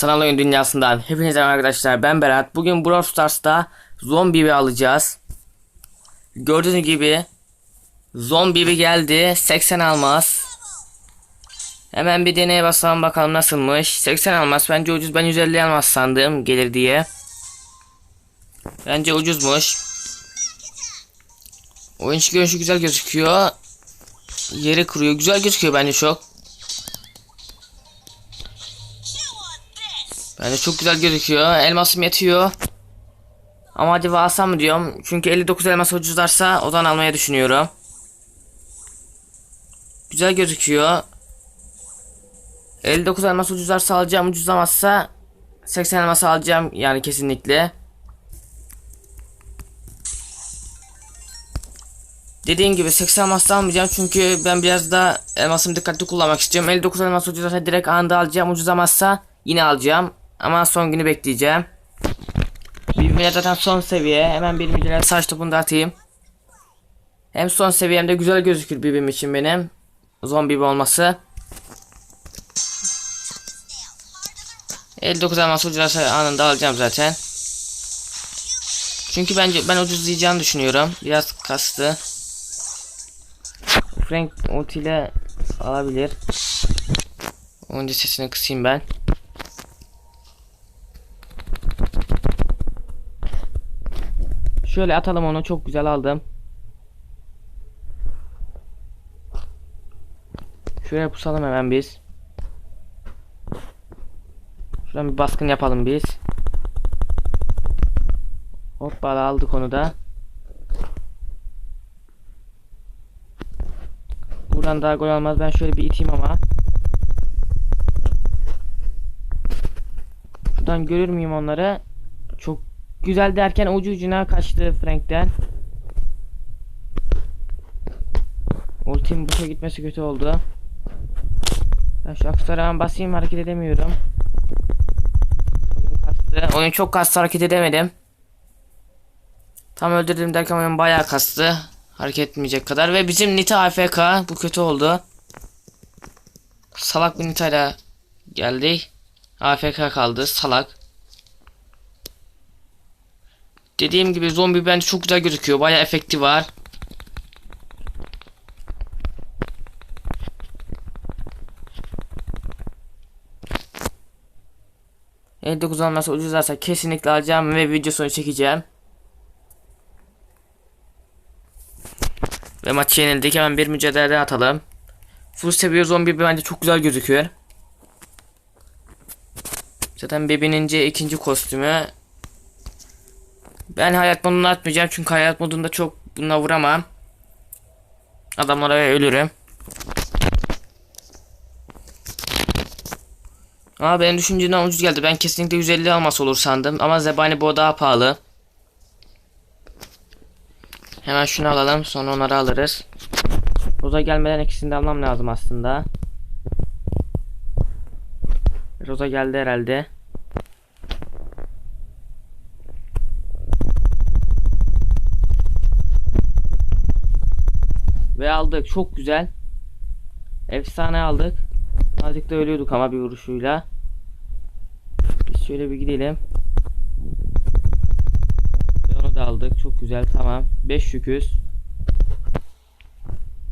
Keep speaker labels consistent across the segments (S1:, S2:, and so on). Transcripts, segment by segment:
S1: Sanal oyun dünyasından hepinize arkadaşlar ben Berat. Bugün Brawl Stars'ta zombi alacağız. Gördüğünüz gibi zombi geldi 80 almaz. Hemen bir deneye basalım bakalım nasılmış. 80 almaz bence ucuz ben 150 almaz sandım gelir diye. Bence ucuzmuş. Oyun görünüşü güzel gözüküyor. Yeri kuruyor. Güzel gözüküyor bence çok. Bence çok güzel gözüküyor. Elmasım yetiyor. Ama acaba alsam mı diyorum. Çünkü 59 elmas ucuzlarsa odan almayı düşünüyorum. Güzel gözüküyor. 59 elmas ucuzlarsa alacağım. Ucuzlamazsa 80 elmas alacağım yani kesinlikle. Dediğim gibi 80 elmas almayacağım çünkü ben biraz da elmasımı dikkatli kullanmak istiyorum. 59 elmas ucuzlarsa direkt anında alacağım. Ucuzlamazsa yine alacağım. Ama son günü bekleyeceğim. Bir zaten son seviye. Hemen bir mücadele saç topunu da atayım. Hem son seviyemde güzel gözükür birbim için benim. Zombi olması. 59 elmas ucuzlarsa anında alacağım zaten. Çünkü bence ben ucuzlayacağını düşünüyorum. Biraz kastı. Frank ultiyle alabilir. Önce sesini kısayım ben. Şöyle atalım onu çok güzel aldım. Şuraya pusalım hemen biz. Şuradan bir baskın yapalım biz. Hoppala aldık onu da. Buradan daha gol olmaz. Ben şöyle bir iteyim ama. Şuradan görür müyüm onları? Çok güzel derken ucu ucuna kaçtı Frank'ten. Ultim boşa gitmesi kötü oldu. Ben şu aksara basayım hareket edemiyorum. Oyun kastı. Oyun çok kastı hareket edemedim. Tam öldürdüm derken oyun bayağı kastı. Hareket etmeyecek kadar ve bizim Nita AFK bu kötü oldu. Salak bir Nita ile geldi. AFK kaldı salak. Dediğim gibi zombi bence çok güzel gözüküyor. Bayağı efekti var. Elde kullanması ucuzlarsa kesinlikle alacağım ve videosunu çekeceğim. Ve maçı yenildik. Hemen bir mücadele atalım. Full seviye zombi bence çok güzel gözüküyor. Zaten Bebi'nin ikinci kostümü. Ben hayat modunu atmayacağım çünkü hayat modunda çok buna vuramam. Adamlara ölürüm. Ama benim düşündüğümden ucuz geldi. Ben kesinlikle 150 alması olur sandım. Ama zebani bu daha pahalı. Hemen şunu alalım. Sonra onları alırız. Roza gelmeden ikisini de almam lazım aslında. Roza geldi herhalde. Ve aldık. Çok güzel. Efsane aldık. Azıcık da ölüyorduk ama bir vuruşuyla. Biz şöyle bir gidelim. Ve onu da aldık. Çok güzel. Tamam. 5 yüküz.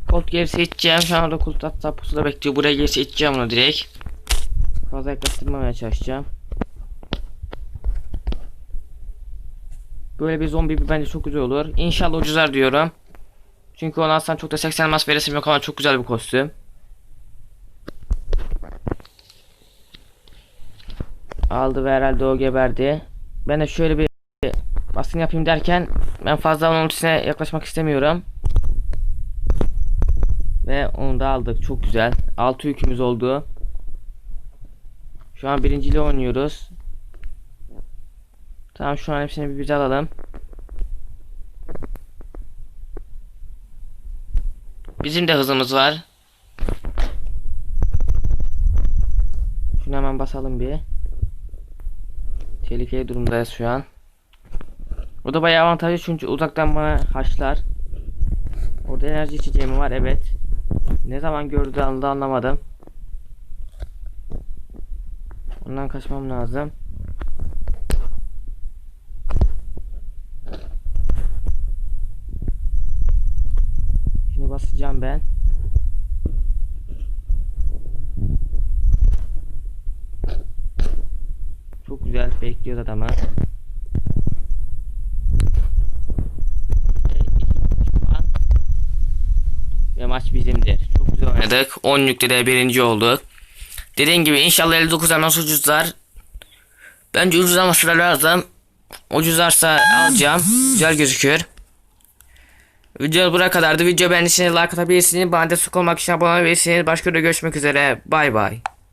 S1: Kolt gerisi içeceğim. Şu anda Kolt hatta pusuda bekliyor. Buraya gerisi içeceğim onu direkt. Fazla yaklaştırmamaya çalışacağım. Böyle bir zombi bence çok güzel olur. İnşallah ucuzlar diyorum. Çünkü ona alsam çok da 80 elmas veresim yok ama çok güzel bir kostüm. Aldı ve herhalde o geberdi. Ben de şöyle bir baskın yapayım derken ben fazla onun ultisine yaklaşmak istemiyorum. Ve onu da aldık. Çok güzel. 6 yükümüz oldu. Şu an birinciliği oynuyoruz. Tamam şu an hepsini bir bize alalım. Bizim de hızımız var. Şunu hemen basalım bir. Tehlikeli durumdayız şu an. O da bayağı avantajlı çünkü uzaktan bana haşlar. Orada enerji içeceğim var evet. Ne zaman gördü anladı anlamadım. Ondan kaçmam lazım. Ben. Çok güzel bekliyoruz adamı. Ve maç bizimdir. Çok güzel oynadık. 10 nüktede birinci olduk. Dediğim gibi inşallah 59 elmas ucuzlar. Bence ucuz ama sıra lazım. Ucuzlarsa alacağım. Güzel gözüküyor. Video buraya kadardı. Video beğendiyseniz like atabilirsiniz. Bana destek olmak için abone olabilirsiniz. Başka videoda görüşmek üzere. Bay bay.